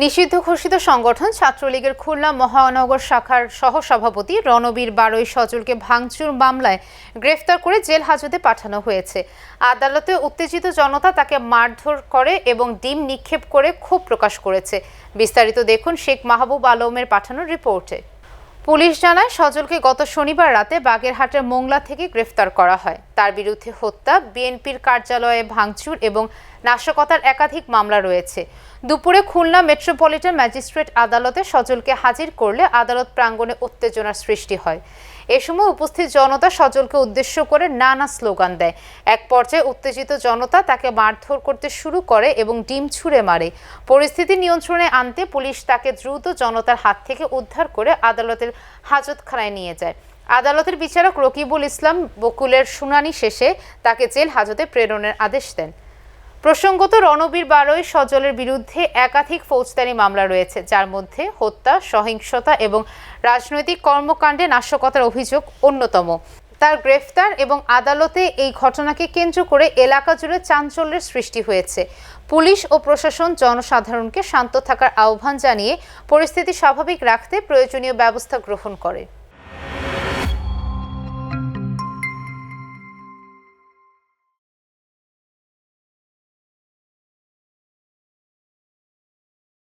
নিষিদ্ধ ঘোষিত সংগঠন ছাত্রলীগের খুলনা মহানগর শাখার সহসভাপতি রণবীর বারৈ সজলকে ভাঙচুর মামলায় গ্রেফতার করে জেল হাজতে পাঠানো হয়েছে। আদালতে উত্তেজিত জনতা তাকে মারধর করে এবং ডিম নিক্ষেপ করে ক্ষোভ প্রকাশ করেছে। বিস্তারিত দেখুন শেখ মাহবুব আলমের পাঠানো রিপোর্টে। পুলিশ জানায়, সজলকে গত শনিবার রাতে বাগেরহাটের মোংলা থেকে গ্রেফতার করা হয়। তার বিরুদ্ধে হত্যা, বিএনপির কার্যালয়ে ভাঙচুর এবং নাশকতার একাধিক মামলা রয়েছে। দুপুরে খুলনা মেট্রোপলিটন ম্যাজিস্ট্রেট আদালতে সজলকে হাজির করলে আদালত প্রাঙ্গণে উত্তেজনার সৃষ্টি হয়। এ সময় উপস্থিত জনতা সজলকে উদ্দেশ্য করে নানা স্লোগান দেয়। এক পর্যায়ে উত্তেজিত জনতা তাকে মারধর করতে শুরু করে এবং ডিম ছুঁড়ে মারে। পরিস্থিতি নিয়ন্ত্রণে আনতে পুলিশ তাকে দ্রুত জনতার হাত থেকে উদ্ধার করে আদালতের হাজতখানায় নিয়ে যায়। আদালতের বিচারক রকিবুল ইসলাম বকুলের শুনানি শেষে তাকে জেল হাজতে প্রেরণের আদেশ দেন। প্রসঙ্গত রণবীর বারৈ সজলের বিরুদ্ধে একাধিক ফৌজদারি মামলা রয়েছে, যার মধ্যে হত্যা, সহিংসতা এবং রাজনৈতিক কর্মকাণ্ডে নাশকতার অভিযোগ অন্যতম। তার গ্রেফতার এবং আদালতে এই ঘটনাকে কেন্দ্র করে এলাকা জুড়ে চাঞ্চল্যের সৃষ্টি হয়েছে। পুলিশ ও প্রশাসন জনসাধারণকে শান্ত থাকার আহ্বান জানিয়ে পরিস্থিতি স্বাভাবিক রাখতে প্রয়োজনীয় ব্যবস্থা গ্রহণ করে।